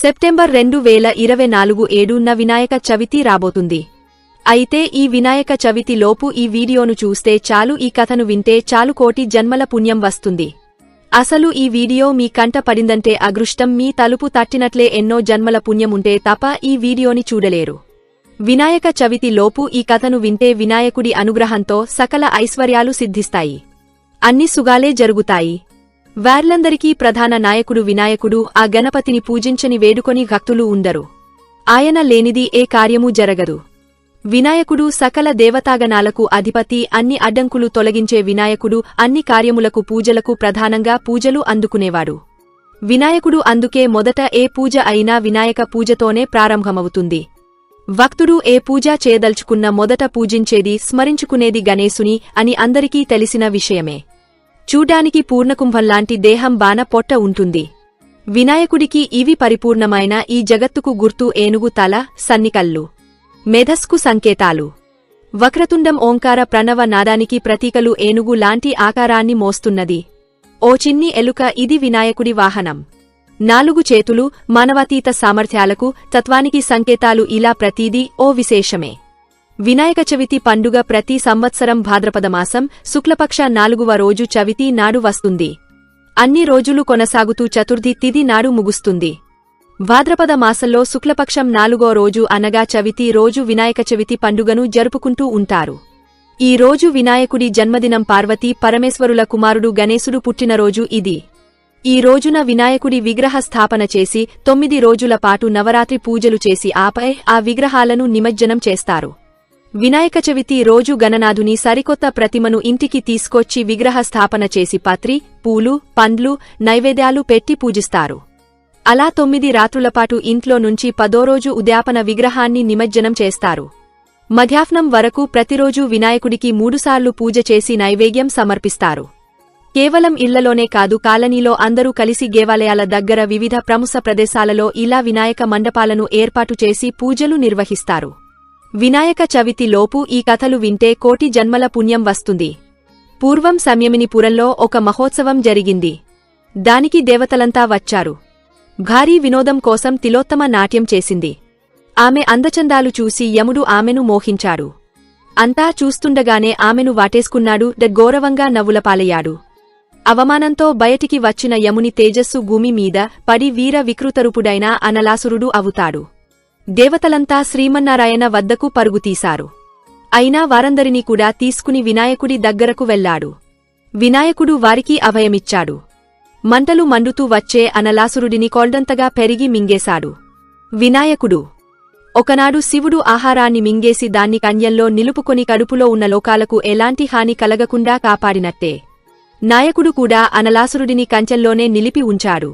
September రెండు వేల ఇరవై నాలుగు ఏడున్న వినాయక చవితి రాబోతుంది. అయితే ఈ వినాయక చవితి లోపు ఈ వీడియోను చూస్తే చాలు ఈ కథను వింటే చాలు కోటి జన్మల పుణ్యం వస్తుంది. అసలు ఈ వీడియో మీ కంట పడిందంటే అదృష్టం మీ తలుపు తట్టినట్లే ఎన్నో జన్మల పుణ్యముంటే తప్ప ఈ వీడియోని చూడలేరు. వినాయక చవితి లోపు ఈ కథను వింటే వినాయకుడి అనుగ్రహంతో సకల ఐశ్వర్యాలు సిద్ధిస్తాయి. అన్ని సుగాలే జరుగుతాయి. వార్లందరికీ ప్రధాన నాయకుడు వినాయకుడు ఆ గణపతిని పూజించని వేడుకొని భక్తులు ఉండరు. ఆయన లేనిది ఏ కార్యమూ జరగదు. వినాయకుడు సకల దేవతాగణాలకు అధిపతి అన్ని అడ్డంకులు తొలగించే వినాయకుడు అన్ని కార్యములకు పూజలకు ప్రధానంగా పూజలు అందుకునేవాడు. వినాయకుడు అందుకే మొదట ఏ పూజ అయినా వినాయక పూజతోనే ప్రారంభమవుతుంది. భక్తుడు ఏ పూజ చేయదల్చుకున్న మొదట పూజించేది స్మరించుకునేది గణేశుని అని అందరికీ తెలిసిన విషయమే. చూడ్డానికి పూర్ణకుంభంలాంటి దేహం బాన పొట్ట ఉంటుంది. వినాయకుడికి ఇవి పరిపూర్ణమైన ఈ జగత్తుకు గుర్తు ఏనుగు తల సన్నికల్లు మెధస్కు సంకేతాలు. వక్రతుండం ఓంకార ప్రణవ నాదానికి ప్రతీకలు ఏనుగు లాంటి ఆకారాన్ని మోస్తున్నది. ఓ చిన్ని ఎలుక ఇది వినాయకుడి వాహనం. నాలుగు చేతులు మానవాతీత సామర్థ్యాలకు తత్వానికి సంకేతాలు ఇలా ప్రతీదీ ఓ విశేషమే. వినాయక చవితి పండుగ ప్రతి సంవత్సరం భాద్రపదమాసం శుక్లపక్ష నాలుగవ రోజు చవితి నాడు వస్తుంది. అన్ని రోజులు కొనసాగుతూ చతుర్థి తిది నాడు ముగుస్తుంది. భాద్రపద మాసంలో శుక్లపక్షం నాలుగో రోజు అనగా చవితి రోజు వినాయక చవితి పండుగను జరుపుకుంటూ ఉంటారు. ఈ రోజు వినాయకుడి జన్మదినం పార్వతీ పరమేశ్వరుల కుమారుడు గణేశుడు పుట్టినరోజు ఇది. ఈ రోజున వినాయకుడి విగ్రహ స్థాపన చేసి తొమ్మిది రోజుల పాటు నవరాత్రి పూజలు చేసి ఆపై ఆ విగ్రహాలను నిమజ్జనం చేస్తారు. వినాయక చవితి రోజు గణనాథుని సరికొత్త ప్రతిమను ఇంటికి తీసుకొచ్చి విగ్రహ స్థాపన చేసి పత్రి పూలు పండ్లు నైవేద్యాలు పెట్టి పూజిస్తారు. అలా తొమ్మిది రాత్రులపాటు ఇంట్లో నుంచి పదో రోజు ఉద్యాపన విగ్రహాన్ని నిమజ్జనం చేస్తారు. మధ్యాహ్నం వరకు ప్రతిరోజూ వినాయకుడికి మూడుసార్లు పూజ చేసి నైవేద్యం సమర్పిస్తారు. కేవలం ఇళ్ళలోనే కాదు కాలనీలో అందరూ కలిసి దేవాలయాల దగ్గర వివిధ ప్రముఖ ప్రదేశాలలో ఇలా వినాయక మండపాలను ఏర్పాటు చేసి పూజలు నిర్వహిస్తారు. వినాయక చవితి లోపు ఈ కథలు వింటే కోటి జన్మల పుణ్యం వస్తుంది. పూర్వం సంయమినిపురంలో ఒక మహోత్సవం జరిగింది. దానికి దేవతలంతా వచ్చారు. భారీ వినోదం కోసం తిలోత్తమ నాట్యం చేసింది. ఆమె అందచందాలు చూసి యముడు ఆమెను మోహించాడు. అంతా చూస్తుండగానే ఆమెను వాటేసుకున్నాడు డ గౌరవంగా నవ్వులపాలయ్యాడు. అవమానంతో బయటికి వచ్చిన యముని తేజస్సు భూమి మీద పడి వీర వికృతరూపుడైన అనలాసురుడు అవుతాడు. దేవతలంతా శ్రీమన్నారాయణ వద్దకు పరుగుతీశారు. అయినా వారందరినీ కూడా తీసుకుని వినాయకుడి దగ్గరకు వెళ్ళాడు వినాయకుడు వారికి అభయమిచ్చాడు. మంటలు మండుతూ వచ్చే అనలాసురుడిని కొల్డంతగా పెరిగి మింగేశాడు. వినాయకుడు ఒకనాడు శివుడు ఆహారాన్ని మింగేసి దాన్ని కన్యంలో నిలుపుకొని కడుపులో ఉన్న లోకాలకు ఎలాంటి హాని కలగకుండా కాపాడినట్టే. నాయకుడు కూడా అనలాసురుడిని కంచెల్లోనే నిలిపి ఉంచాడు.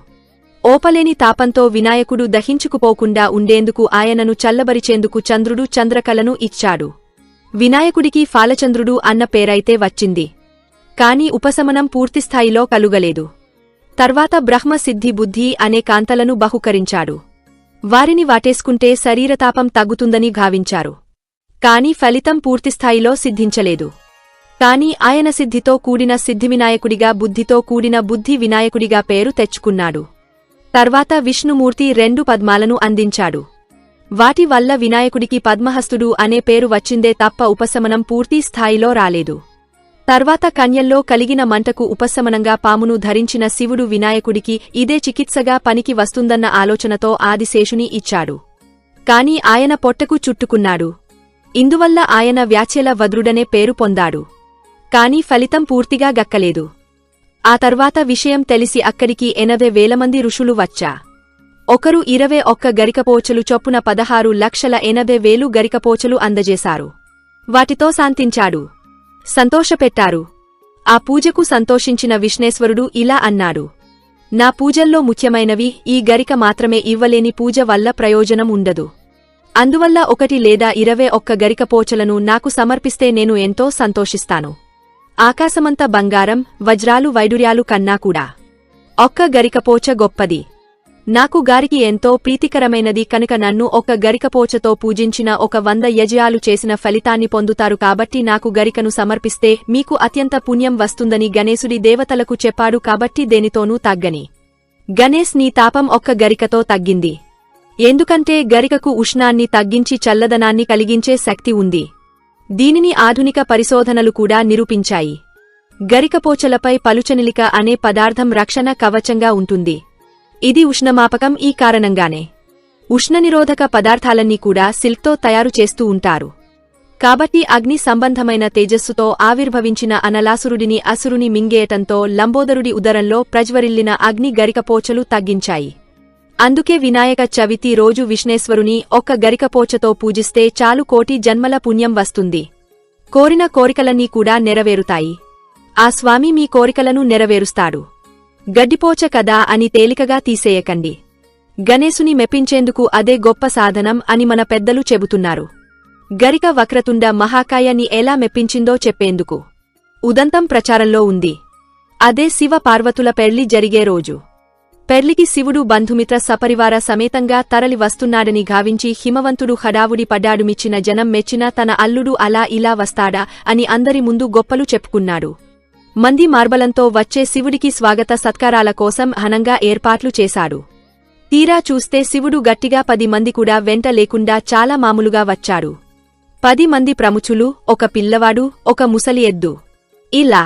ఓపలేని తాపంతో వినాయకుడు దహించుకుపోకుండా ఉండేందుకు ఆయనను చల్లబరిచేందుకు చంద్రుడు చంద్రకలను ఇచ్చాడు. వినాయకుడికి ఫాలచంద్రుడు అన్న పేరైతే వచ్చింది. కాని ఉపశమనం పూర్తిస్థాయిలో కలుగలేదు. తర్వాత బ్రహ్మ సిద్ధి బుద్ధి అనే కాంతలను బహుకరించాడు. వారిని వాటేసుకుంటే శరీరతాపం తగ్గుతుందని భావించారు. కాని ఫలితం పూర్తిస్థాయిలో సిద్ధించలేదు. కాని ఆయన సిద్ధితో కూడిన సిద్ధివినాయకుడిగా బుద్ధితో కూడిన బుద్ధి వినాయకుడిగా పేరు తెచ్చుకున్నాడు. తర్వాత విష్ణుమూర్తి రెండు పద్మాలను అందించాడు. వాటి వల్ల వినాయకుడికి పద్మహస్తుడు అనే పేరు వచ్చిందే తప్ప ఉపశమనం పూర్తి స్థాయిలో రాలేదు. తర్వాత కన్యల్లో కలిగిన మంటకు ఉపశమనంగా పామును ధరించిన శివుడు వినాయకుడికి ఇదే చికిత్సగా పనికి వస్తుందన్న ఆలోచనతో ఆదిశేషుని ఇచ్చాడు. కాని ఆయన పొట్టకు చుట్టుకున్నాడు. ఇందువల్ల ఆయన వ్యాచ్యల వద్రుడనే పేరు పొందాడు. కాని ఫలితం పూర్తిగా గక్కలేదు. ఆ తర్వాత విషయం తెలిసి అక్కడికి ఎనభై వేలమంది ఋషులు వచ్చా. ఒకరు ఇరవై ఒక్క గరికపోచలు చొప్పున పదహారు లక్షల ఎనభై వేలు గరికపోచలు అందజేశారు. వాటితో శాంతించాడు. సంతోషపెట్టారు. ఆ పూజకు సంతోషించిన విష్ణేశ్వరుడు ఇలా అన్నాడు. నా పూజల్లో ముఖ్యమైనవి ఈ గరిక మాత్రమే ఇవ్వలేని పూజ వల్ల ప్రయోజనం ఉండదు. అందువల్ల ఒకటి లేదా ఇరవై ఒక్క గరికపోచలను నాకు సమర్పిస్తే నేను ఎంతో సంతోషిస్తాను. ఆకాశమంత బంగారం వజ్రాలు వైడుర్యాలు కన్నా కూడా. ఒక్క గరికపోచ గొప్పది. నాకు గారికి ఎంతో ప్రీతికరమైనది కనుక నన్ను ఒక గరికపోచతో పూజించిన ఒక వంద యజయాలు చేసిన ఫలితాన్ని పొందుతారు కాబట్టి నాకు గరికను సమర్పిస్తే మీకు అత్యంత పుణ్యం వస్తుందని గణేశుడి దేవతలకు చెప్పాడు కాబట్టి దేనితోనూ తగ్గని. గణేశ్ నీ తాపం ఒక్క గరికతో తగ్గింది. ఎందుకంటే గరికకు ఉష్ణాన్ని తగ్గించి చల్లదనాన్ని కలిగించే శక్తి ఉంది. దీనిని ఆధునిక పరిశోధనలు కూడా నిరూపించాయి. గరికపోచలపై పలుచనిలిక అనే పదార్థం రక్షణ కవచంగా ఉంటుంది. ఇది ఉష్ణమాపకం ఈ కారణంగానే. ఉష్ణనిరోధక పదార్థాలన్నీ కూడా సిల్క్తో తయారు చేస్తూ ఉంటారు. కాబట్టి అగ్ని సంబంధమైన తేజస్సుతో ఆవిర్భవించిన అనలాసురుడిని అసురుని మింగేయటంతో లంబోదరుడి ఉదరంలో ప్రజ్వరిల్లిన అగ్ని గరికపోచలు తగ్గించాయి. అందుకే వినాయక చవితి రోజు విష్ణేశ్వరుని ఒక్క గరికపోచతో పూజిస్తే చాలు కోటి జన్మల పుణ్యం వస్తుంది. కోరిన కోరికలన్నీ కూడా నెరవేరుతాయి. ఆ స్వామి మీ కోరికలను నెరవేరుస్తాడు. గడ్డిపోచ కదా అని తేలికగా తీసేయకండి. గణేశుని మెప్పించేందుకు అదే గొప్ప సాధనం అని మన పెద్దలు చెబుతున్నారు. గరిక వక్రతుండ మహాకాయని ఎలా మెప్పించిందో చెప్పేందుకు. ఉదంతం ప్రచారంలో ఉంది. అదే శివ పార్వతుల పెళ్ళి జరిగే రోజు. పెర్లికి శివుడు బంధుమిత్ర సపరివార సమేతంగా తరలి వస్తున్నాడని గావించి హిమవంతుడు హడావుడి పడ్డాడుమిచ్చిన జనం మెచ్చిన తన అల్లుడు అలా ఇలా వస్తాడా అని అందరి ముందు గొప్పలు చెప్పుకున్నాడు. మంది మార్బలంతో వచ్చే శివుడికి స్వాగత సత్కారాల కోసం ఘనంగా ఏర్పాట్లు చేశాడు. తీరా చూస్తే శివుడు గట్టిగా పది మంది కూడా వెంట లేకుండా చాలా మామూలుగా వచ్చాడు. పది మంది ప్రముచులు ఒక పిల్లవాడు ఒక ముసలి ఎద్దు ఇలా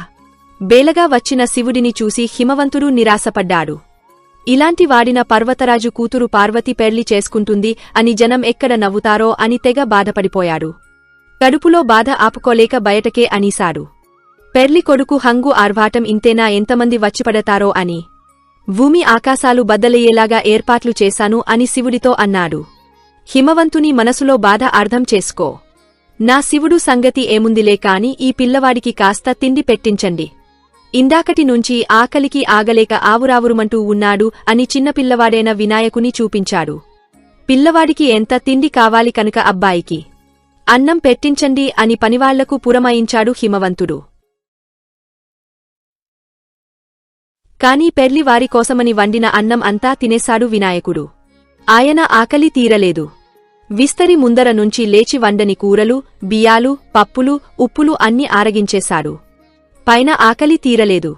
బేలగా వచ్చిన శివుడిని చూసి హిమవంతుడు నిరాశపడ్డాడు. ఇలాంటి వాడిన పర్వతరాజు కూతురు పార్వతి పెళ్ళి చేసుకుంటుంది అని జనం ఎక్కడ నవ్వుతారో అని తెగ బాధపడిపోయాడు. కడుపులో బాధ ఆపుకోలేక బయటకే అనీశాడు. పెర్లి కొడుకు హంగు ఆర్భాటం ఇంతేనా ఎంతమంది వచ్చిపడతారో అని. భూమి ఆకాశాలు బద్దలయ్యేలాగా ఏర్పాట్లు చేశాను అని శివుడితో అన్నాడు. హిమవంతుని మనసులో బాధ అర్థం చేసుకో. నా శివుడు సంగతి ఏముందిలే కాని ఈ పిల్లవాడికి కాస్త తిండి పెట్టించండి. ఇందాకటి నుంచి ఆకలికి ఆగలేక ఆవురావురుమంటూ ఉన్నాడు అని చిన్నపిల్లవాడైన వినాయకుని చూపించాడు. పిల్లవాడికి ఎంత తిండి కావాలి కనుక అబ్బాయికి? అన్నం పెట్టించండి అని పనివాళ్ళకు పురమాయించాడు హిమవంతుడు. కాని పెర్లివారి కోసమని వండిన అన్నం అంతా తినేశాడు వినాయకుడు. ఆయన ఆకలి తీరలేదు. విస్తరి ముందర నుంచి లేచి వండని కూరలు బియ్యాలు పప్పులు ఉప్పులు అన్ని ఆరగించేశాడు. పైన ఆకలి తీరలేదు.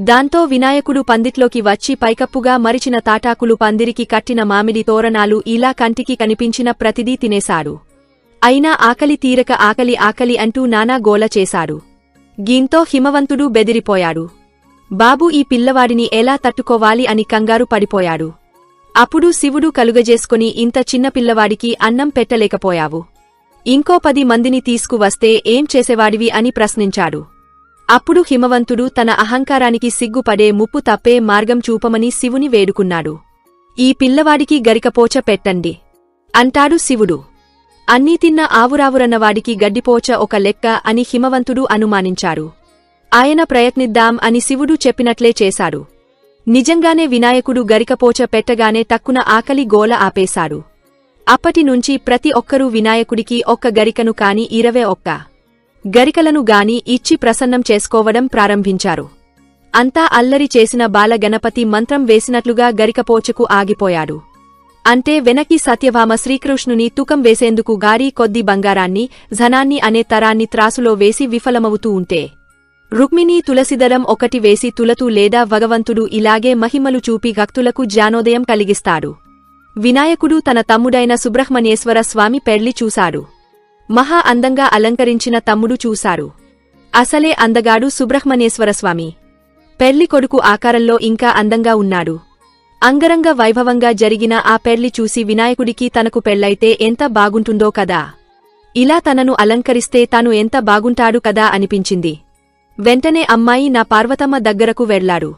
దాంతో వినాయకుడు పందిట్లోకి వచ్చి పైకప్పుగా మరిచిన తాటాకులు పందిరికి కట్టిన మామిడి తోరణాలు ఇలా కంటికి కనిపించిన ప్రతిదీ తినేశాడు. అయినా ఆకలి తీరక ఆకలి ఆకలి అంటూ నానా గోల చేశాడు. గీంతో హిమవంతుడు బెదిరిపోయాడు. బాబు ఈ పిల్లవాడిని ఎలా తట్టుకోవాలి అని కంగారు పడిపోయాడు. అప్పుడు శివుడు కలుగజేసుకుని ఇంత చిన్న పిల్లవాడికి అన్నం పెట్టలేకపోయావు. ఇంకో పది మందిని తీసుకువస్తే ఏం చేసేవాడివి అని ప్రశ్నించాడు. అప్పుడు హిమవంతుడు తన అహంకారానికి సిగ్గుపడే ముప్పు తప్పే మార్గం చూపమని శివుని వేడుకున్నాడు. ఈ పిల్లవాడికి గరికపోచ పెట్టండి. అంటాడు శివుడు. అన్నీ తిన్న ఆవురావురన్నవాడికి గడ్డిపోచ ఒక లెక్క అని హిమవంతుడు అనుమానించాడు. ఆయన ప్రయత్నిద్దాం అని శివుడు చెప్పినట్లే చేశాడు. నిజంగానే వినాయకుడు గరికపోచ పెట్టగానే తక్కున ఆకలి గోల ఆపేశాడు. అప్పటినుంచి ప్రతి ఒక్కరూ వినాయకుడికి ఒక్క గరికను కాని ఇరవే ఒక్క గరికలను గాని ఇచ్చి ప్రసన్నం చేసుకోవడం ప్రారంభించారు. అంతా అల్లరి చేసిన బాలగణపతి మంత్రం వేసినట్లుగా గరికపోచకు ఆగిపోయాడు. అంటే వెనక్కి సత్యభామ శ్రీకృష్ణుని తుకం వేసేందుకు గారీ కొద్ది బంగారాన్ని ధనాన్ని అనే తరాన్ని త్రాసులో వేసి విఫలమవుతూ ఉంటే. రుక్మిణీ తులసిదరం ఒకటి వేసి తులతూ లేదా భగవంతుడు ఇలాగే మహిమలు చూపి భక్తులకు జ్ఞానోదయం కలిగిస్తాడు. వినాయకుడు తన తమ్ముడైన సుబ్రహ్మణ్యేశ్వర స్వామి పెళ్ళి చూశాడు. మహా అందంగా అలంకరించిన తమ్ముడు చూశారు. అసలే అందగాడు సుబ్రహ్మణ్యేశ్వరస్వామి పెళ్ళి కొడుకు ఆకారంలో ఇంకా అందంగా ఉన్నాడు. అంగరంగ వైభవంగా జరిగిన ఆ పెళ్ళి చూసి వినాయకుడికి తనకు పెళ్ళైతే ఎంత బాగుంటుందో కదా. ఇలా తనను అలంకరిస్తే తాను ఎంత బాగుంటాడు కదా అనిపించింది. వెంటనే అమ్మాయి నా పార్వతమ్మ దగ్గరకు వెళ్ళాడు.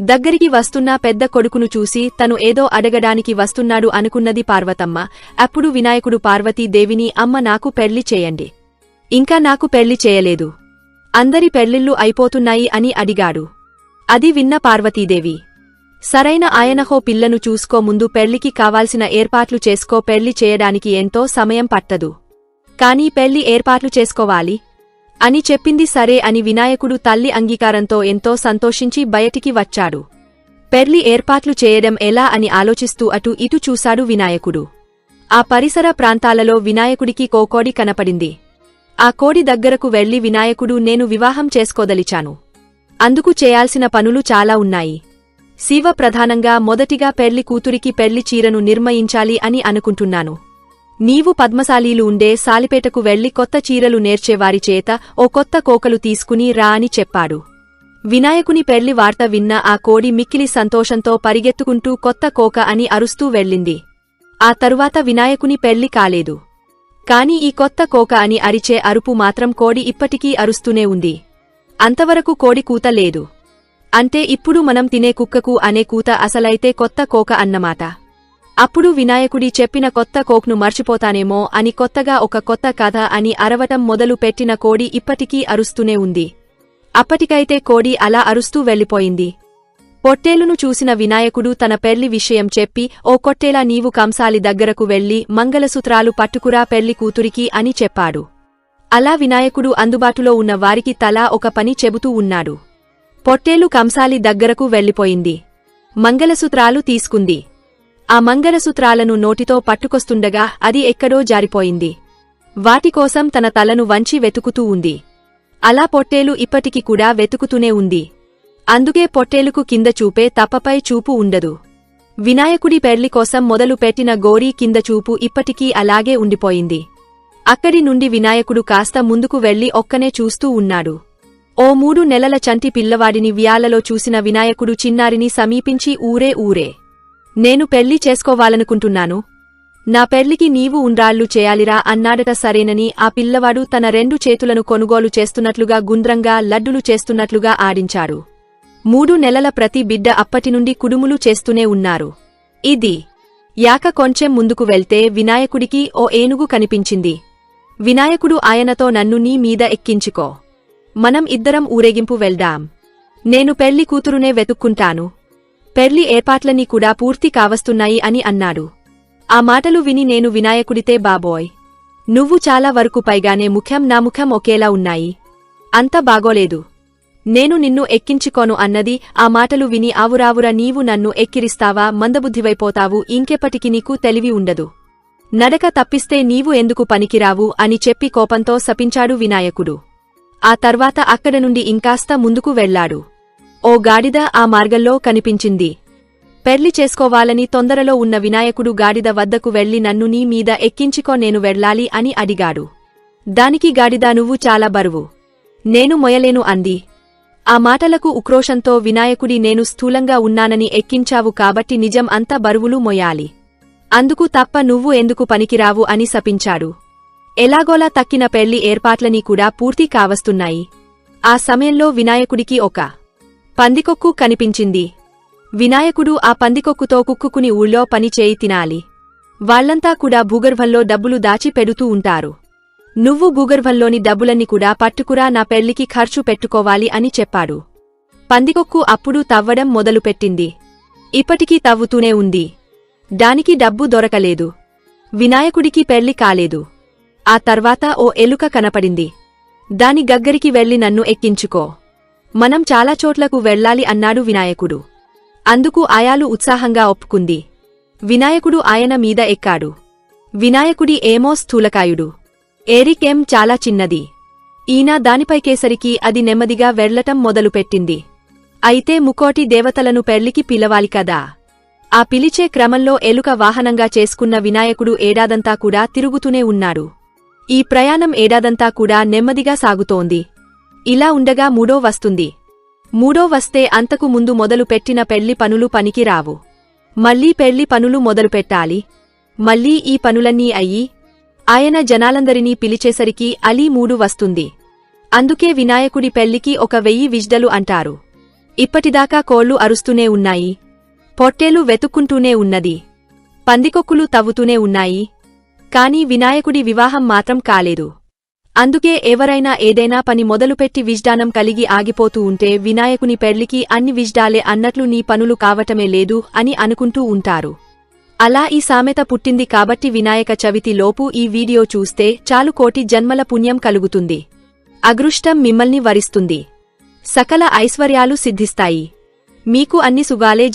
దగ్గరికి వస్తున్న పెద్ద కొడుకును చూసి తను ఏదో అడగడానికి వస్తున్నాడు అనుకున్నది పార్వతమ్మ. అప్పుడు వినాయకుడు పార్వతీదేవిని అమ్మ నాకు పెళ్ళి చేయండి. ఇంకా నాకు పెళ్ళి చేయలేదు. అందరి పెళ్ళిళ్ళు అయిపోతున్నాయి అని అడిగాడు. అది విన్న పార్వతీదేవి. సరైన ఆయనహో పిల్లను చూసుకో ముందు పెళ్ళికి కావాల్సిన ఏర్పాట్లు చేసుకో పెళ్ళి చేయడానికి ఎంతో సమయం పట్టదు. కానీ పెళ్ళి ఏర్పాట్లు చేసుకోవాలి. అని చెప్పింది సరే అని వినాయకుడు తల్లి అంగీకారంతో ఎంతో సంతోషించి బయటికి వచ్చాడు. పెర్లి ఏర్పాట్లు చేయడం ఎలా అని ఆలోచిస్తూ అటు ఇటు చూశాడు వినాయకుడు. ఆ పరిసర ప్రాంతాలలో వినాయకుడికి కోకోడి కనపడింది. ఆ కోడి దగ్గరకు వెళ్ళి వినాయకుడు నేను వివాహం చేసుకోదలిచాను. అందుకు చేయాల్సిన పనులు చాలా ఉన్నాయి. శివ ప్రధానంగా మొదటిగా పెళ్ళి కూతురికి పెళ్ళి చీరను నిర్మయించాలి అని అనుకుంటున్నాను. నీవు పద్మశాలీలు ఉండే సాలిపేటకు వెళ్ళి కొత్త చీరలు నేర్చేవారి చేత ఓ కొత్త కోకలు తీసుకుని రా అని చెప్పాడు. వినాయకుని పెళ్ళి వార్త విన్న ఆ కోడి మిక్కిలి సంతోషంతో పరిగెత్తుకుంటూ కొత్త కోక అని అరుస్తూ వెళ్ళింది. ఆ తరువాత వినాయకుని పెళ్ళి కాలేదు. కాని ఈ కొత్త కోక అని అరిచే అరుపు మాత్రం కోడి ఇప్పటికీ అరుస్తూనే ఉంది. అంతవరకు కోడి కూత లేదు. అంటే ఇప్పుడు మనం తినే కుక్కకు అనే కూత అసలైతే కొత్త కోక అన్నమాట. అప్పుడు వినాయకుడి చెప్పిన కొత్త కోక్ను మర్చిపోతానేమో అని కొత్తగా ఒక కొత్త కథ అని అరవటం మొదలు పెట్టిన కోడి ఇప్పటికీ అరుస్తూనే ఉంది. అప్పటికైతే కోడి అలా అరుస్తూ వెళ్ళిపోయింది. పొట్టేలును చూసిన వినాయకుడు తన పెళ్ళి విషయం చెప్పి ఓ కొట్టేలా నీవు కంసాలి దగ్గరకు వెళ్ళి మంగళసూత్రాలు పట్టుకురా పెళ్ళి కూతురికి అని చెప్పాడు. అలా వినాయకుడు అందుబాటులో ఉన్న వారికి తలా ఒక పని చెబుతూ ఉన్నాడు. పొట్టేలు కంసాలి దగ్గరకు వెళ్ళిపోయింది. మంగళసూత్రాలు తీసుకుంది. ఆ మంగళసూత్రాలను నోటితో పట్టుకొస్తుండగా అది ఎక్కడో జారిపోయింది. వాటికోసం తన తలను వంచి వెతుకుతూ ఉంది. అలా పొట్టేలు ఇప్పటికి కూడా వెతుకుతూనే ఉంది. అందుకే పొట్టేలుకు కింద చూపే తప్పపై చూపు ఉండదు. వినాయకుడి పెర్లికోసం మొదలు పెట్టిన గోరీ కింద చూపు ఇప్పటికీ అలాగే ఉండిపోయింది. అక్కడి నుండి వినాయకుడు కాస్త ముందుకు వెళ్ళి ఒక్కనే చూస్తూ ఉన్నాడు. ఓ మూడు నెలల చంటి పిల్లవాడిని వ్యాలలో చూసిన వినాయకుడు చిన్నారిని సమీపించి ఊరే ఊరే. నేను పెళ్ళి చేసుకోవాలనుకుంటున్నాను. నా పెళ్ళికి నీవు ఉండ్రాళ్ళు చేయాలిరా అన్నాడట సరేనని ఆ పిల్లవాడు తన రెండు చేతులను కొనుగోలు చేస్తున్నట్లుగా గుండ్రంగా లడ్డులు చేస్తున్నట్లుగా ఆడించాడు. మూడు నెలల ప్రతి బిడ్డ అప్పటినుండి కుడుములు చేస్తూనే ఉన్నారు. ఇది యాక కొంచెం ముందుకు వెళ్తే వినాయకుడికి ఓ ఏనుగు కనిపించింది. వినాయకుడు ఆయనతో నన్ను నీ మీద ఎక్కించుకో. మనం ఇద్దరం ఊరేగింపు వెళ్దాం. నేను పెళ్ళి కూతురునే వెతుక్కుంటాను. పెర్లి ఏర్పాట్లన్నీ కూడా పూర్తి కావస్తున్నాయి అని అన్నాడు. ఆ మాటలు విని నేను వినాయకుడితే బాబోయ్. నువ్వు చాలా వరకు పైగానే ముఖం నా ముఖం ఒకేలా ఉన్నాయి. అంత బాగోలేదు. నేను నిన్ను ఎక్కించుకోను అన్నది ఆ మాటలు విని ఆవురావురా నీవు నన్ను ఎక్కిరిస్తావా మందబుద్ధివైపోతావు ఇంకెప్పటికి నీకు తెలివి ఉండదు. నడక తప్పిస్తే నీవు ఎందుకు పనికిరావు అని చెప్పి కోపంతో శపించాడు వినాయకుడు. ఆ తర్వాత అక్కడ నుండి ఇంకాస్త ముందుకు వెళ్ళాడు. ఓ గాడిద ఆ మార్గంలో కనిపించింది. పెర్లి చేసుకోవాలని తొందరలో ఉన్న వినాయకుడు గాడిద వద్దకు వెళ్ళి నన్ను నీ మీద ఎక్కించుకో నేను వెళ్ళాలి అని అడిగాడు. దానికి గాడిద నువ్వు చాలా బరువు. నేను మొయలేను అంది. ఆ మాటలకు ఉక్రోషంతో వినాయకుడి నేను స్థూలంగా ఉన్నానని ఎక్కించావు కాబట్టి నిజం అంత బరువులు మొయాలి అందుకు తప్ప నువ్వు ఎందుకు పనికిరావు అని శపించాడు. ఎలాగోలా తక్కిన పెళ్ళి ఏర్పాట్లని కూడా పూర్తి కావస్తున్నాయి. ఆ సమయంలో వినాయకుడికి ఒక పందికొక్కు కనిపించింది. వినాయకుడు ఆ పందికొక్కుతో కుక్కుకుని ఊళ్ళో పని చేయి తినాలి. వాళ్ళంతా కూడా భూగర్భంలో డబ్బులు దాచి పెడుతూ ఉంటారు. నువ్వు భూగర్భంలోని డబ్బులన్నీ కూడా పట్టుకురా నా పెళ్ళికి ఖర్చు పెట్టుకోవాలి అని చెప్పాడు. పందికొక్కు అప్పుడు తవ్వడం మొదలుపెట్టింది. ఇప్పటికీ తవ్వుతూనే ఉంది. దానికి డబ్బు దొరకలేదు. వినాయకుడికి పెళ్ళి కాలేదు. ఆ తర్వాత ఓ ఎలుక కనపడింది. దాని గగ్గరికి వెళ్ళి నన్ను ఎక్కించుకో. మనం చాలా చోట్లకు వెళ్ళాలి అన్నాడు వినాయకుడు. అందుకు ఆయాలు ఉత్సాహంగా ఒప్పుకుంది. వినాయకుడు ఆయన మీద ఎక్కాడు. వినాయకుడి ఏమో స్థూలకాయుడు. ఏరికేం చాలా చిన్నది. ఈయన దానిపైకేసరికి అది నెమ్మదిగా వెళ్ళటం మొదలుపెట్టింది. అయితే ముకోటి దేవతలను పెళ్ళికి పిలవాలి కదా. ఆ పిలిచే క్రమంలో ఎలుక వాహనంగా చేసుకున్న వినాయకుడు ఏడాదంతా కూడా తిరుగుతూనే ఉన్నాడు. ఈ ప్రయాణం ఏడాదంతా కూడా నెమ్మదిగా సాగుతోంది. ఇలా ఉండగా మూడో వస్తుంది. మూడో వస్తే అంతకు ముందు మొదలు పెట్టిన పెళ్ళి పనులు పనికిరావు మళ్ళీ పెళ్ళి పనులు మొదలుపెట్టాలి మళ్ళీ ఈ పనులన్నీ అయ్యి ఆయన జనాలందరినీ పిలిచేసరికి అలీ మూడు వస్తుంది. అందుకే వినాయకుడి పెళ్ళికి ఒక వెయ్యి విజ్డలు అంటారు. ఇప్పటిదాకా కోళ్ళు అరుస్తూనే ఉన్నాయి. పొట్టేలు వెతుక్కుంటూనే ఉన్నది. పందికొక్కులు తవ్వుతూనే ఉన్నాయి. కాని వినాయకుడి వివాహం మాత్రం కాలేదు. అందుకే ఎవరైనా ఏదైనా పని మొదలుపెట్టి విజ్డానం కలిగి ఆగిపోతూ ఉంటే వినాయకుని పెళ్ళికి అన్ని విజ్డాలే అన్నట్లు నీ పనులు కావటమే లేదు అని అనుకుంటూ ఉంటారు. అలా ఈ సామెత పుట్టింది కాబట్టి వినాయక చవితి లోపు ఈ వీడియో చూస్తే చాలు కోటి జన్మల పుణ్యం కలుగుతుంది. అదృష్టం మిమ్మల్ని వరిస్తుంది. సకల ఐశ్వర్యాలు సిద్ధిస్తాయి. మీకు అన్ని సుగాలే